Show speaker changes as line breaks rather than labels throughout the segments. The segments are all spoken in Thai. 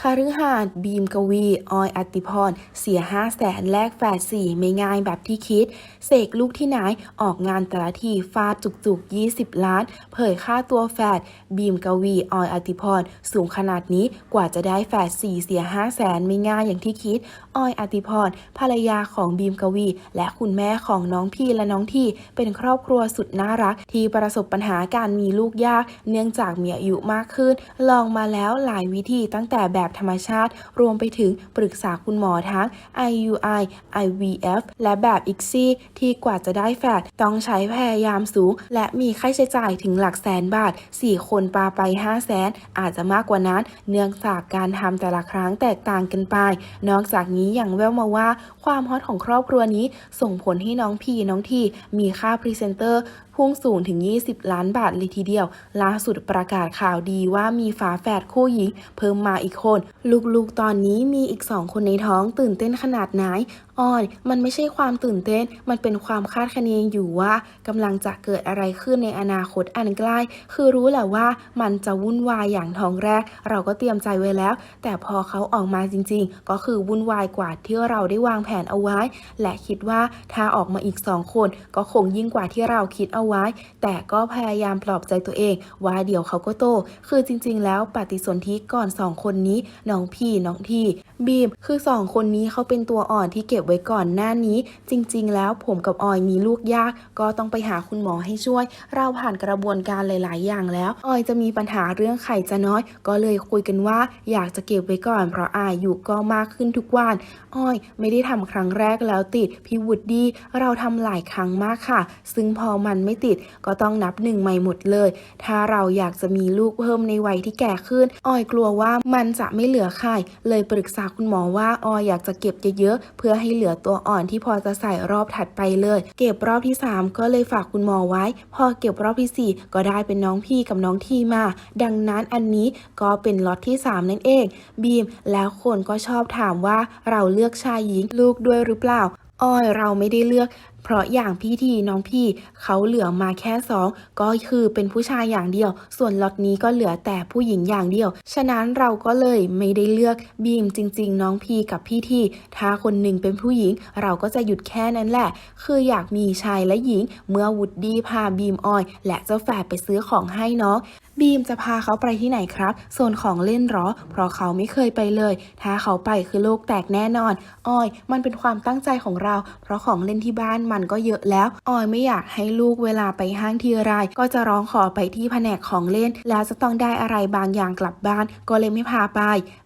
คาฤหานบีมกวี ออยอติพร เสียห้าแสนแลกแฝดสี่ไม่ง่ายแบบที่คิด เสกลูกที่ไหนออกงานแต่ละทีฟาดจุกๆ 20 ล้าน เผยค่าตัวแฝดบีมกวี ออยอติพร สูงขนาดนี้กว่าจะได้แฝดสี่เสียห้าแสนไม่ง่ายอย่างที่คิด ออยอติพร ภรรยาของบีมกวี และคุณแม่ของน้องพี่และน้องที่เป็นครอบครัวสุดน่ารัก ที่ประสบปัญหาการมีลูกยาก เนื่องจากมีอายุมากขึ้น ลองมาแล้วหลายวิธีตั้งแต่แบบธรรมชาติ รวมไปถึงปรึกษาคุณหมอทั้ง IUI IVF และแบบ ICSI ที่กว่าจะได้แฝดต้องใช้พยายามสูง และมีค่าใช้จ่ายถึงหลักแสนบาท 4 คนปาไป 5 0 0แสนอาจจะมากกว่านั้น เนื่องจากการทำแต่ละครั้งแตกต่างกันไป นอกจากนี้ยังแววมาว่า ความฮอตของครอบครัวนี้ส่งผลให้น้องพีน้องทีมีค่าพรีเซนเตอร์พุ่งสูงถึง 20 ล้านบาทเลยทีเดียว ล่าสุดประกาศข่าวดีว่ามีฝาแฝดคู่หญิง เพิ่มมาอีกคน ลูกๆตอนนี้มีอีกสองคนในท้องตื่นเต้นขนาดไหนอ้อน มันไม่ใช่ความตื่นเต้น มันเป็นความคาดคะเนอยู่ว่ากำลังจะเกิดอะไรขึ้นในอนาคตอันใกล้ คือรู้แหละว่ามันจะวุ่นวายอย่างท้องแรก เราก็เตรียมใจไว้แล้ว แต่พอเขาออกมาจริง ๆ ก็คือวุ่นวายกว่าที่เราได้วางแผนเอาไว้ และคิดว่าถ้าออกมาอีกสองคน ก็คงยิ่งกว่าที่เราคิดเอาไว้ แต่ก็พยายามปลอบใจตัวเอง ว่าเดี๋ยวเขาก็โต คือจริง ๆ แล้วปฏิสนธิก่อนสองคนนี้น้องพี่น้องที่ บีม คือสองคนนี้เขาเป็นตัวอ่อนที่เก็บไว้ก่อนหน้านี้ จริง ๆ แล้วผมกับออยมีลูกยาก ก็ต้องไปหาคุณหมอให้ช่วย เราผ่านกระบวนการหลาย ๆ อย่างแล้ว ออยจะมีปัญหาเรื่องไข่จะน้อย ก็เลยคุยกันว่า อยากจะเก็บไว้ก่อน เพราะอายุก็มากขึ้นทุกวันออย ไม่ได้ทำครั้งแรกแล้วติดพี่วุดดี้เราทำหลายครั้งมากค่ะ ซึ่งพอมันไม่ติดก็ต้องนับหนึ่งใหม่หมดเลย ถ้าเราอยากจะมีลูกเพิ่มในวัยที่แก่ขึ้น ออยกลัวว่ามันจะไม่เหลือไข่เลยปรึกษาคุณหมอว่าออยอยากจะเก็บเยอะๆเพื่อให้เหลือตัวอ่อนที่พอจะใส่รอบถัดไปเลย เก็บรอบที่ 3 ก็เลยฝากคุณหมอไว้ พอเก็บรอบทีสี่ 4 ก็ได้เป็นน้องพี่กับน้องทีมา ดังนั้นอันนี้ก็เป็นล็อตที่ 3 นั่นเอง บีมแล้วคนก็ชอบถามว่าเราเลือกชายหญิงลูกด้วยหรือเปล่า อ้อยเราไม่ได้เลือก เพราะอย่างพี่ทีน้องพี่เขาเหลือมาแค่สองก็คือเป็นผู้ชายอย่างเดียว ส่วนล็อตนี้ก็เหลือแต่ผู้หญิงอย่างเดียว ฉะนั้นเราก็เลยไม่ได้เลือกบีมจริง ๆ น้องพี่กับพี่ทีถ้าคนหนึ่งเป็นผู้หญิง เราก็จะหยุดแค่นั้นแหละ คืออยากมีชายและหญิง เมื่อวุดดี้พาบีมออย และเจ้าแฝดไปซื้อของให้น้อง บีมจะพาเขาไปที่ไหนครับโซนของเล่นหรอ เพราะเขาไม่เคยไปเลย ถ้าเขาไปคือโลกแตกแน่นอน ออย มันเป็นความตั้งใจของเรา เพราะของเล่นที่บ้านมันก็เยอะแล้ว ออยไม่อยากให้ลูกเวลาไปห้างทีไรก็จะร้องขอไปที่แผนกของเล่น แล้วจะต้องได้อะไรบางอย่างกลับบ้าน ก็เลยไม่พาไป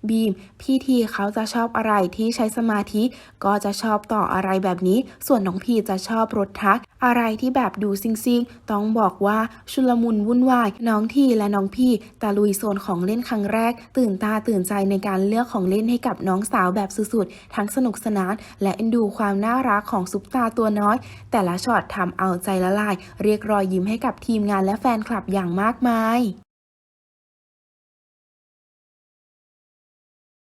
บีม พี่ทีเขาจะชอบอะไรที่ใช้สมาธิ ก็จะชอบต่ออะไรแบบนี้ ส่วนน้องพีจะชอบรถทัก อะไรที่แบบดูซิงซิงๆต้องบอกว่าชุลมุนวุ่นวายน้องทีและน้องพี่ตะลุยโซนของเล่นครั้งแรก ตื่นตาตื่นใจในการเลือกของเล่นให้กับน้องสาวแบบสุดๆ ทั้งสนุกสนาน และเอ็นดูความน่ารักของซุปตาตัวน้อย แต่ละช็อตทำเอาใจละลาย เรียกรอยยิ้มให้กับทีมงานและแฟนคลับอย่างมากมาย